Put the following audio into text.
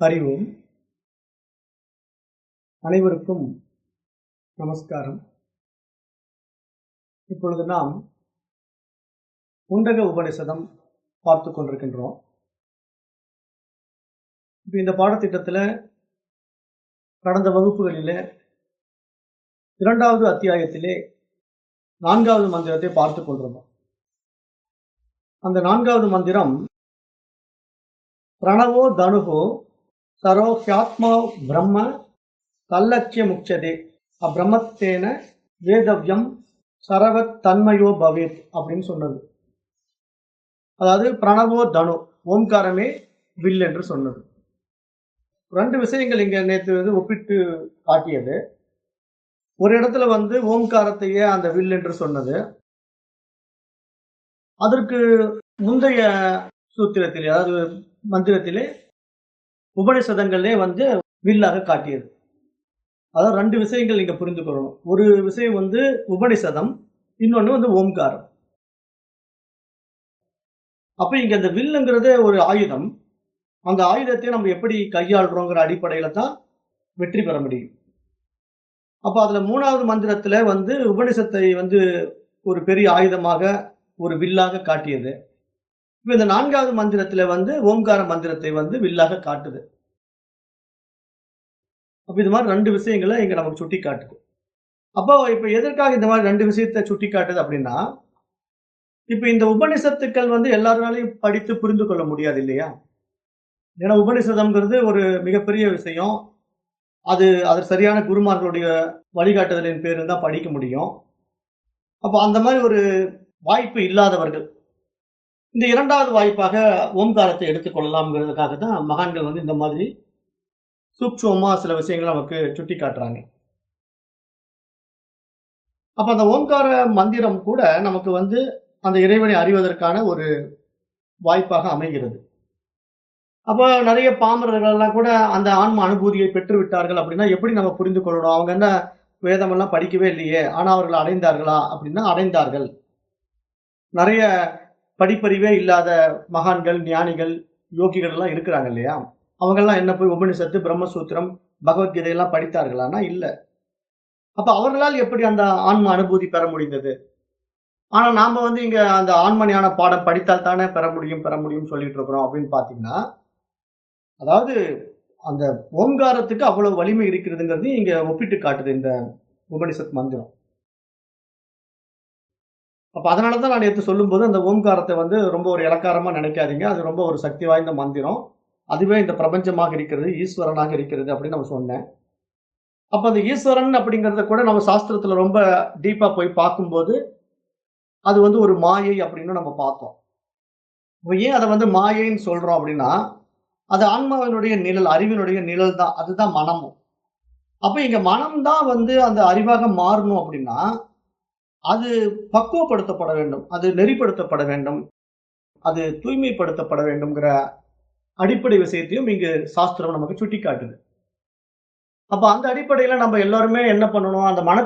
ஹரி ஓம் அனைவருக்கும் நமஸ்காரம். இப்பொழுது நாம் குண்டக உபனிஷதம் பார்த்து கொண்டிருக்கின்றோம். இப்போ இந்த பாடத்திட்டத்தில் கடந்த வகுப்புகளிலே இரண்டாவது அத்தியாயத்திலே நான்காவது மந்திரத்தை பார்த்து கொண்டிருந்தோம். அந்த நான்காவது மந்திரம் பிரணவோ தனுகோ சரோஹ்யாத்மா பிரம்ம தல்லட்சிய முக்சதே அப்பிரமத்தேன வேதவ்யம் சரவத் தன்மையோ பவேத் அப்படின்னு சொன்னது. அதாவது பிரணவோ தனு ஓம்காரமே வில் என்று சொன்னது. ரெண்டு விஷயங்கள் இங்கே நேற்று வந்து ஒப்பிட்டு காட்டியது. ஒரு இடத்துல வந்து ஓம்காரத்தையே அந்த வில் என்று சொன்னது. அதற்கு முந்தைய சூத்திரத்திலே அதாவது மந்திரத்திலே உபனிஷதங்களே வந்து வில்லாக காட்டியது. அதாவது ரெண்டு விஷயங்கள் நீங்க புரிந்து கொள்ளணும் ஒரு விஷயம் வந்து உபனிஷதம் இன்னொன்று வந்து ஓம்காரம். அப்ப இங்க இந்த வில்லுங்கிறது ஒரு ஆயுதம். அந்த ஆயுதத்தை நம்ம எப்படி கையாளுறோங்கிற அடிப்படையில தான் வெற்றி பெற முடியும். அப்ப அதுல மூணாவது மந்திரத்துல வந்து உபனிஷத்தை வந்து ஒரு பெரிய ஆயுதமாக ஒரு வில்லாக காட்டியது. இப்ப இந்த நான்காவது மந்திரத்துல வந்து ஓம்கார மந்திரத்தை வந்து வில்லாக காட்டுது. அப்ப இது மாதிரி ரெண்டு விஷயங்களை இங்க நமக்கு சுட்டி காட்டுது. அப்போ இப்ப எதற்காக இந்த மாதிரி ரெண்டு விஷயத்தை சுட்டி காட்டுது அப்படின்னா இப்ப இந்த உபனிஷத்துக்கள் வந்து எல்லாருனாலையும் படித்து புரிந்து கொள்ள முடியாது இல்லையா? ஏன்னா உபனிஷதம்ங்கிறது ஒரு மிகப்பெரிய விஷயம். அது அது சரியான குருமார்களுடைய வழிகாட்டுதலின் பேரில் தான் படிக்க முடியும். அப்போ அந்த மாதிரி ஒரு வாய்ப்பு இல்லாதவர்கள் இந்த இரண்டாவது வாய்ப்பாக ஓம்காரத்தை எடுத்துக்கொள்ளலாம்ங்கிறதுக்காக தான் மகான்கள் வந்து இந்த மாதிரி சூக்ஷமா சில விஷயங்களை நமக்கு சுட்டி காட்டுறாங்க. அப்ப அந்த ஓம்கார மந்திரம் கூட நமக்கு வந்து அந்த இறைவனை அறிவதற்கான ஒரு வாய்ப்பாக அமைகிறது. அப்போ நிறைய பாமரர்கள் எல்லாம் கூட அந்த ஆன்ம அனுபூதியை பெற்று விட்டார்கள் அப்படின்னா எப்படி நம்ம புரிந்து கொள்ளணும்? அவங்க என்ன வேதமெல்லாம் படிக்கவே இல்லையே ஆனா அவர்கள் அடைந்தார்களா அப்படின்னா அடைந்தார்கள். நிறைய படிப்பறிவே இல்லாத மகான்கள் ஞானிகள் யோகிகள் எல்லாம் இருக்கிறாங்க இல்லையா? அவங்கெல்லாம் என்ன போய் உபனிஷத்து பிரம்மசூத்திரம் பகவத்கீதையெல்லாம் படித்தார்களான்னா படித்தார்களானா இல்ல. அப்ப அவர்களால் எப்படி அந்த ஆன்ம அனுபூதி பெற முடிந்தது? ஆனா நாம வந்து இங்க அந்த ஆன்ம ஞான பாடம் படித்தால் தானே பெற முடியும் பெற முடியும் சொல்லிட்டு இருக்கிறோம் அப்படின்னு பாத்தீங்கன்னா அதாவது அந்த ஓங்காரத்துக்கு அவ்வளவு வலிமை இருக்கிறதுங்கிறது இங்க ஒப்பிட்டு காட்டுது இந்த உபனிஷத் மந்திரம். அப்போ அதனால தான் நான் எடுத்து சொல்லும்போது அந்த ஓம்காரத்தை வந்து ரொம்ப ஒரு இலக்காரமாக நினைக்காதீங்க. அது ரொம்ப ஒரு சக்தி வாய்ந்த மந்திரம். அதுவே இந்த பிரபஞ்சமாக இருக்கிறது ஈஸ்வரனாக இருக்கிறது அப்படின்னு நம்ம சொன்னேன். அப்போ அந்த ஈஸ்வரன் அப்படிங்கிறத கூட நம்ம சாஸ்திரத்தில் ரொம்ப டீப்பாக போய் பார்க்கும்போது அது வந்து ஒரு மாயை அப்படின்னு நம்ம பார்த்தோம். ஏன் அதை வந்து மாயைன்னு சொல்கிறோம் அப்படின்னா அது ஆன்மாவினுடைய நிழல் அறிவினுடைய நிழல் தான். அதுதான் மனமும். அப்போ இங்கே மனம் தான் வந்து அந்த அறிவாக மாறணும் அப்படின்னா அது பக்குவப்படுத்தப்பட வேண்டும். அது நெறிப்படுத்தப்பட வேண்டும். அது தூய்மைப்படுத்தப்பட வேண்டும்ங்கிற அடிப்படை விஷயத்தையும் இங்கு சாஸ்திரம் நமக்கு சுட்டி காட்டுது அப்ப அந்த அடிப்படையில நம்ம எல்லாருமே என்ன பண்ணணும்? அந்த மன